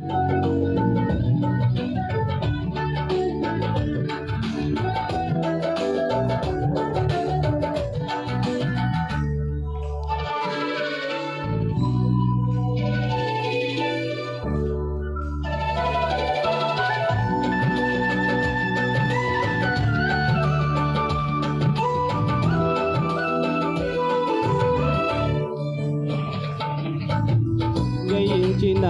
జయించిన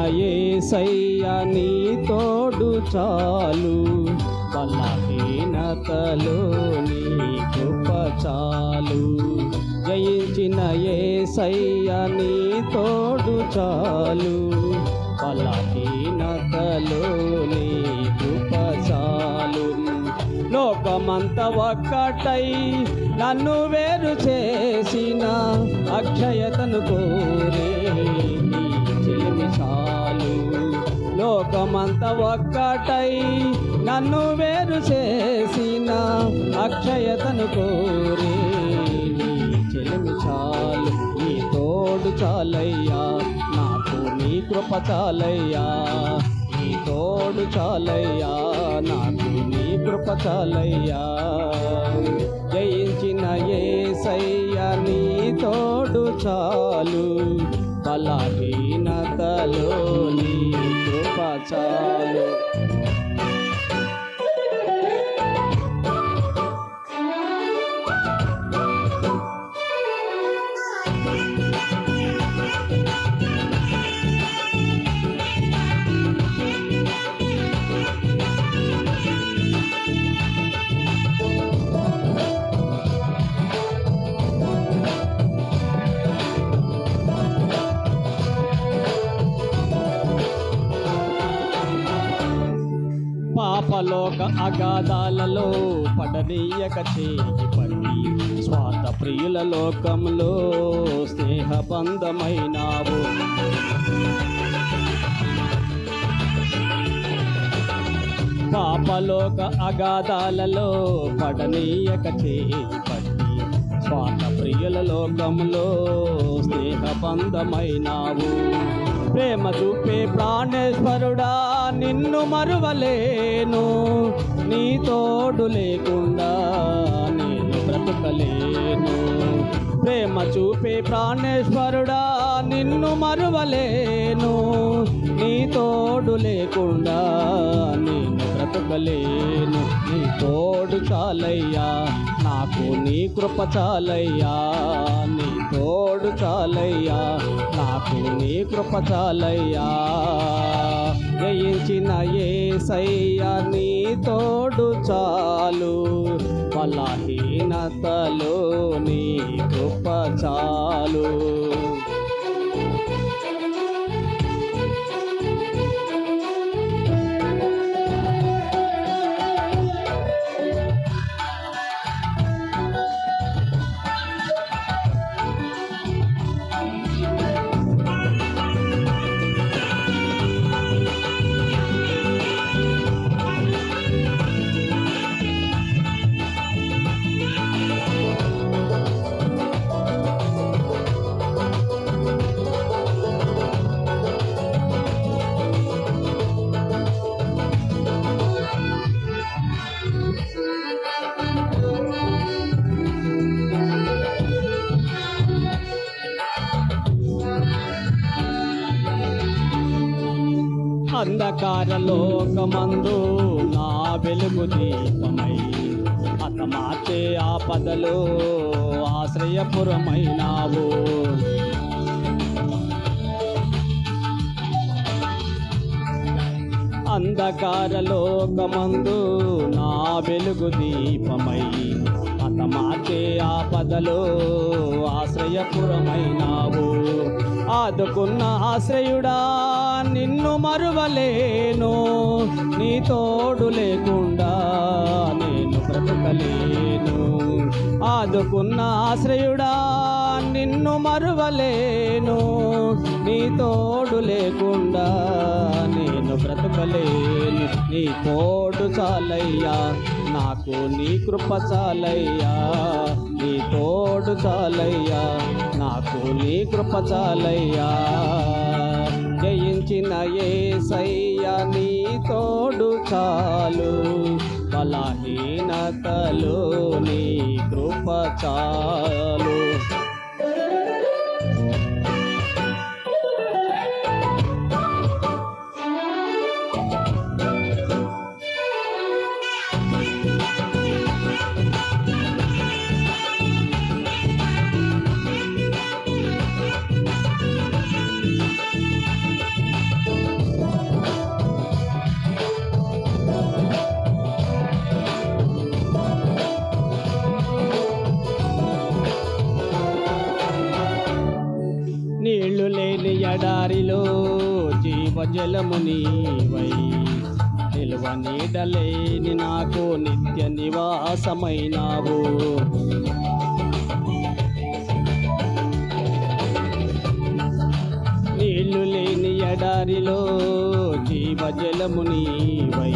ఏసయ్య నీ తోడు చాలు. బలహీనతలో నీ కృప చాలు. జయించిన ఏసయ్య నీ తోడు చాలు. బలహీనతలో నీ కృప చాలు. లోకమంత ఒక్కటై నన్ను వేరు చేసిన అక్షయతను కోరే లోకమంత ఒక్కటై నన్ను వేరు చేసిన అక్షయతను కోరే చెలిమి చాలు నీ తోడు చాలయ్యా. నాకు నీ కృప చాలయ్యా. నీ తోడు చాలయ్యా. నాకు నీ కృప చాలయ్యా. జయించిన ఏసయ్య నీ తోడు చాలు. అలాగే నీ కృప లోక అగాధాలలో పడనీయక చేయి పడి స్వార్థ ప్రియుల లోకంలో స్నేహబంధమైనావు. పాపలోక అగాధాలలో పడనీయక చేయి పడి స్వార్థ ప్రియుల లోకంలో స్నేహబంధమైనావు. ప్రేమ చూపే ప్రాణేశ్వరుడా నిన్ను మరువలేను. నీ తోడు లేకుండా నేను బ్రతకలేను. ప్రేమ చూపే ప్రాణేశ్వరుడా నిన్ను మరువలేను. నీ తోడు లేకుండా నేను బ్రతకలేను. నీ తోడు చాలయ్యా నాకు నీ కృప చాలయ్యా. నీ తోడు చాలయ్యా నాకు నీ కృప చాలయ్యా. జయించిన ఏసయ్య నీ తోడు చాలు. బలహీనతలో నీ కృప చాలు అంధకార లోకమందు నా వెలుగు దీపమై అతమాతే ఆపదలు ఆశ్రయపురమైనావు. అంధకార లోకమందు నా వెలుగు దీపమై అతమాతే ఆపదలో ఆశ్రయపురమైనావు. ఆదుకున్న ఆశ్రయుడా నిన్ను మరువలేను. నీ తోడు లేకుండా నేను బ్రతకలేను. ఆదుకున్న ఆశ్రయుడా నిన్ను మరువలేను. నీ తోడు లేకుండా నేను బ్రతకలేను. నీ తోడు చాలయ్యా నాకు నీ కృప చాలయ్యా నీ తోడు చాలయ్యా నాకు నీ కృప చాలయ్యా. జయ జయించిన ఏసయ్య నీ తోడు చాలు బలహీనతలు నీ కృప చాలు. దారిలో జీవజలముని జీవజలము నీవై. నిల్వ నీడలేని నాకు నిత్య నివాసమైనావు. నీళ్ళు లేని ఎడారిలో జీవజలము నీవై.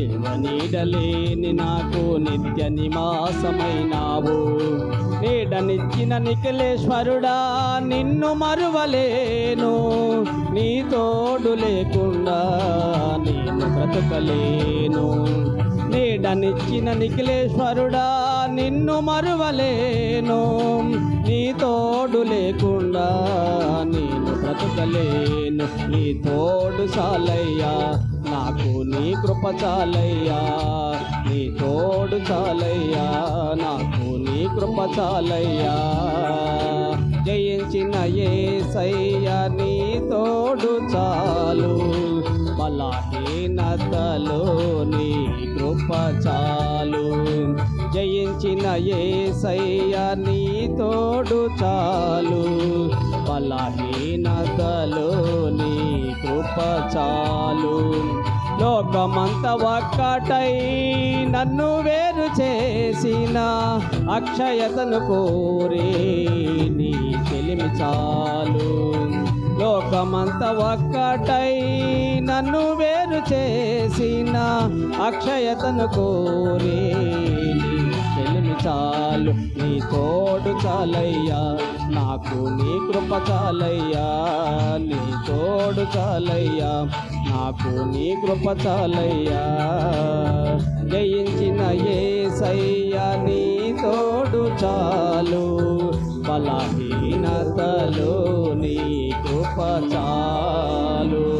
శివనీడలేని నాకు నిత్య నివాసమైనావు. నీడనిచ్చిన నిఖిలేశ్వరుడా నిన్ను మరువలేను. నీ తోడు లేకుండా నేను బ్రతకలేను. నీడనిచ్చిన నిఖిలేశ్వరుడా నిన్ను మరువలేను. నీ తోడు లేకుండా నేను బ్రతకలేను. నీ తోడు సాలయ్యా నాకు నీ కృప చాలయ్యా నీ తోడు చాలయ్యా నాకు నీ కృప చాలయ్యా. జయించిన ఏ నీ తోడు చాలు. బలహీనతలో నీ కృప చాలు. జయించిన ఏ నీ తోడు చాలు. బలహీనతలో నీ కృప చాలు. లోకమంత ఒక్కటై నన్ను వేరు చేసిన అక్షయతను కోరి నీ తెలిమి చాలు. లోకమంత ఒక్కటై నన్ను వేరు చేసిన అక్షయతను కోరి నీ చెలిమి చాలు నీ తోడు చాలయ్యా. నాకు నీ కృప చాలయ్యా. నీ తోడు చాలయ్యా. నాకు నీ కృప చాలయ్యా. జయించిన ఏ నీ తోడు చాలు. బలహీనతలో నీ కృప చాలు.